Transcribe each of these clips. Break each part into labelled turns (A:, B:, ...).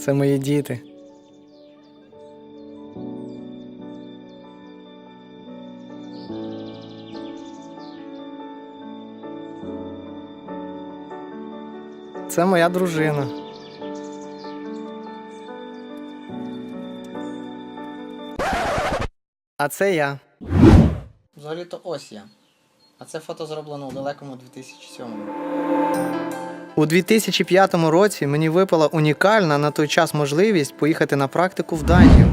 A: Це мої діти. Це моя дружина. А це я.
B: Взагалі-то ось я. А це фото зроблено у далекому 2007
A: У 2005 році мені випала унікальна на той час можливість поїхати на практику в Данію.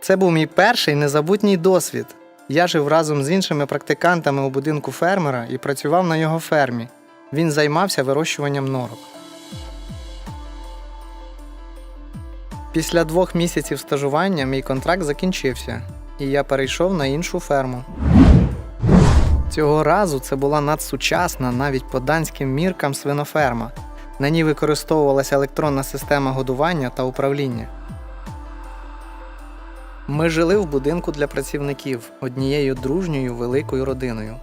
A: Це був мій перший незабутній досвід. Я жив разом з іншими практикантами у будинку фермера і працював на його фермі. Він займався вирощуванням норок. Після двох місяців стажування мій контракт закінчився, і я перейшов на іншу ферму. Цього разу це була надсучасна навіть по данським міркам свиноферма. На ній використовувалася електронна система годування та управління. Ми жили в будинку для працівників однією дружньою великою родиною.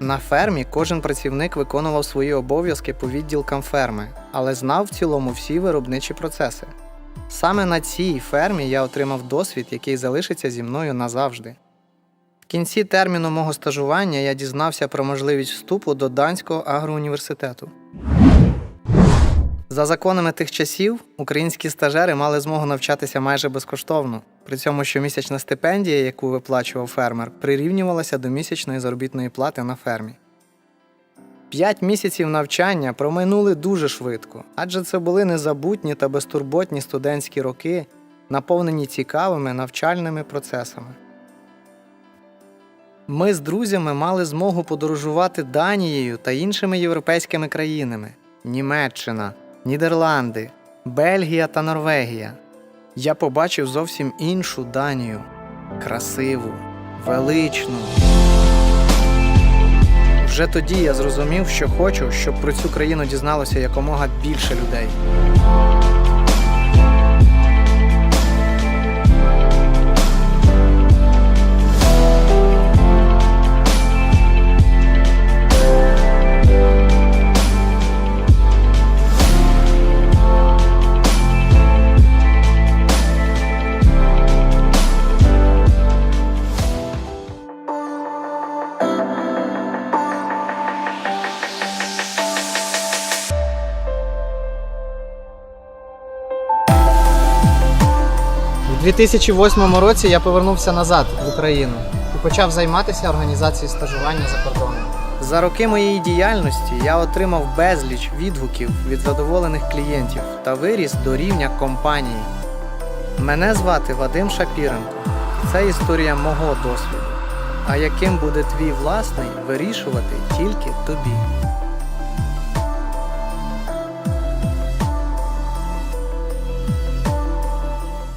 A: На фермі кожен працівник виконував свої обов'язки по відділкам ферми, але знав в цілому всі виробничі процеси. Саме на цій фермі я отримав досвід, який залишиться зі мною назавжди. В кінці терміну мого стажування я дізнався про можливість вступу до Данського агроуніверситету. За законами тих часів українські стажери мали змогу навчатися майже безкоштовно. При цьому щомісячна стипендія, яку виплачував фермер, прирівнювалася до місячної заробітної плати на фермі. П'ять місяців навчання промайнули дуже швидко, адже це були незабутні та безтурботні студентські роки, наповнені цікавими навчальними процесами. Ми з друзями мали змогу подорожувати Данією та іншими європейськими країнами: Німеччина, Нідерланди, Бельгія та Норвегія. Я побачив зовсім іншу Данію красиву, величну. Вже тоді я зрозумів, що хочу, щоб про цю країну дізналося якомога більше людей. 2008 році я повернувся назад в Україну і почав займатися організацією стажування за кордоном. За роки моєї діяльності я отримав безліч відгуків від задоволених клієнтів та виріс до рівня компанії. Мене звати Вадим Шапіренко. Це історія мого досвіду. А яким буде твій власний, вирішувати тільки тобі.